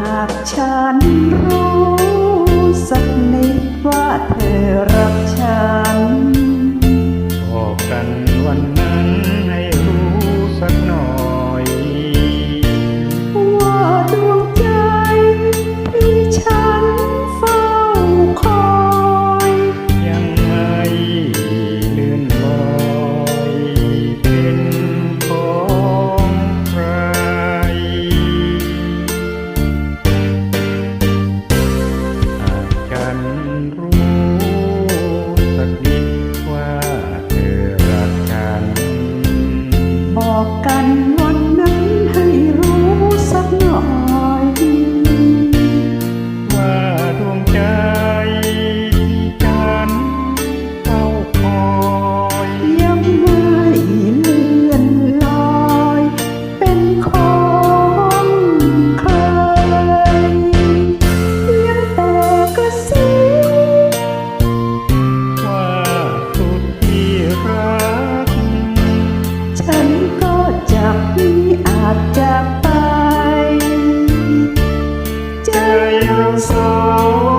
หากฉันรู้สักนิดว่าเธอรักฉัน กัน So.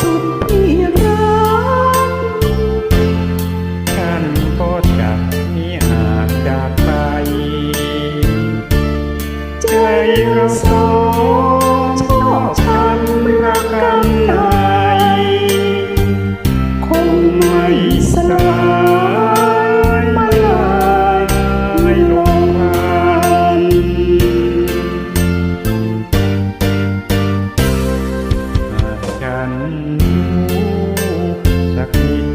สุดที่รักฉันก็จะมีหากจากใจราส You.